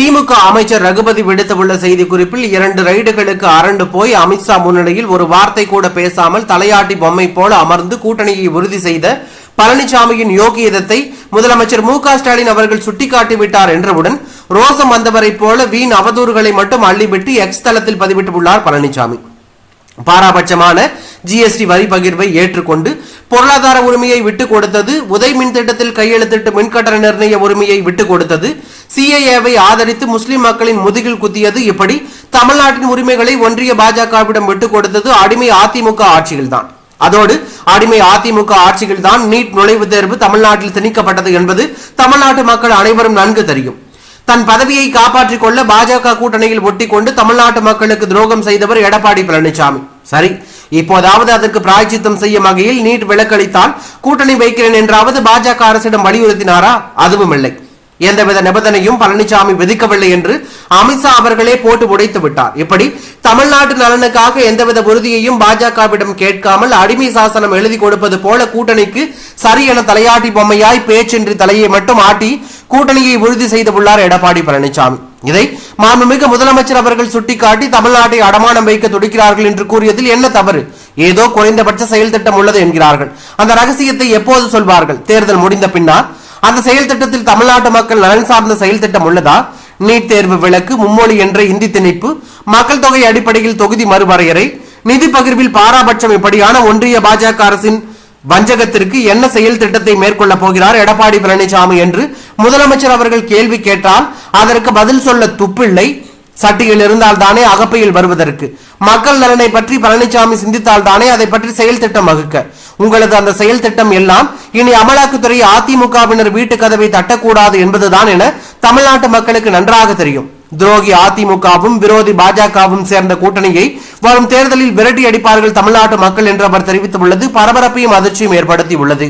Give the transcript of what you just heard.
திமுக அமைச்சர் ரகுபதி விடுத்துள்ள செய்திக்குறிப்பில் இரண்டு ரைடுகளுக்கு அரண்டு போய் அமித்ஷா முன்னிலையில் ஒரு வார்த்தை கூட பேசாமல் தலையாட்டி பொம்மை போல அமர்ந்து கூட்டணியை உறுதி செய்த பழனிசாமியின் யோகியதத்தை முதலமைச்சர் மு ஸ்டாலின் அவர்கள் சுட்டிக்காட்டிவிட்டார் என்றவுடன் ரோசம் வந்தவரைப் போல வீண் அவதூறுகளை மட்டும் அள்ளிவிட்டு எக்ஸ் தளத்தில் பதிவிட்டுள்ளார் பழனிசாமி. பாராபட்சமான ஜிஎஸ்டி வரி பகிர்வை ஏற்றுக்கொண்டு பொருளாதார உரிமையை விட்டுக் கொடுத்தது உதய் மின் திட்டத்தில் கையெழுத்திட்டு மின்கட்டண நிர்ணய உரிமையை விட்டுக் கொடுத்தது. சிஏஏவை ஆதரித்து முஸ்லிம் மக்களின் முதுகில் குத்தியது. இப்படி தமிழ்நாட்டின் உரிமைகளை ஒன்றிய பாஜகவிடம் விட்டுக் கொடுத்தது அடிமை அதிமுக ஆட்சியில்தான். அதோடு அடிமை அதிமுக ஆட்சியில்தான் நீட் நுழைவுத் தேர்வு தமிழ்நாட்டில் திணிக்கப்பட்டது என்பது தமிழ்நாட்டு மக்கள் அனைவரும் நன்கு தெரியும். தன் பதவியை காப்பாற்றிக் கொள்ள பாஜக கூட்டணியில் ஒட்டிக்கொண்டு தமிழ்நாட்டு மக்களுக்கு துரோகம் செய்தவர் எடப்பாடி பழனிசாமி. சரி இப்போதாவது அதற்கு பிராய்ச்சித்தம் செய்யும் வகையில் நீட் விலக்களித்தால் கூட்டணி வைக்கிறேன் என்றாவது பாஜக அரசிடம் வலியுறுத்தினாரா? அதுவும் இல்லை. எந்தவித நிபந்தனையும் பழனிசாமி விதிக்கவில்லை என்று அமித்ஷா அவர்களே போட்டு உடைத்து விட்டார். இப்படி தமிழ்நாட்டு நலனுக்காக எந்தவித உறுதியையும் பாஜகவிடம் கேட்காமல் அடிமை சாசனம் எழுதி கொடுப்பது போல கூட்டணிக்கு சரி என தலையாட்டி பொம்மையாய் பேச்சின்றி தலையை மட்டும் ஆட்டி கூட்டணியை உறுதி செய்துள்ளார் எடப்பாடி பழனிசாமி. இதை மாண்புமிகு முதலமைச்சர் அவர்கள் சுட்டிக்காட்டி தமிழ்நாட்டை அடமானம் வைக்க துடிக்கிறார்கள் என்று கூறியதில் என்ன தவறு? ஏதோ குறைந்தபட்ச செயல் திட்டம் உள்ளது என்கிறார்கள். அந்த ரகசியத்தை எப்போது சொல்வார்கள்? தேர்தல் முடிந்த பின்னால் அந்த செயல் திட்டத்தில் தமிழ்நாட்டு மக்கள் நலன் சார்ந்த செயல் திட்டம் உள்ளதா? நீட் தேர்வு விலக்கு மும்மொழி என்ற இந்தி திணிப்பு மக்கள் தொகை அடிப்படையில் தொகுதி மறுவரையறை நிதி பகிர்வில் பாராபட்சம் இப்படியான ஒன்றிய பாஜக அரசின் வஞ்சகத்திற்கு என்ன செயல் திட்டத்தை மேற்கொள்ள போகிறார் எடப்பாடி பழனிசாமி என்று முதலமைச்சர் அவர்கள் கேள்வி கேட்டால் அதற்கு பதில் சொல்ல துப்பில்லை. சட்டியில் இருந்தால் தானே அகப்பையில் வருவதற்கு. மக்கள் நலனை பற்றி பழனிசாமி சிந்தித்தால் தானே அதை பற்றி செயல் திட்டம் வகுக்க. உங்களது அந்த செயல் திட்டம் எல்லாம் இனி அமலாக்கத்துறை அதிமுகவினர் வீட்டு கதவை தட்டக்கூடாது என்பதுதான் என தமிழ்நாட்டு மக்களுக்கு நன்றாக தெரியும். துரோகி அதிமுகவும் விரோதி பாஜகவும் சேர்ந்த கூட்டணியை வரும் தேர்தலில் விரட்டி அடிப்பார்கள் தமிழ்நாட்டு மக்கள் என்று அவர் தெரிவித்துள்ளது. பரபரப்பையும் அதிர்ச்சியும் ஏற்படுத்தி உள்ளது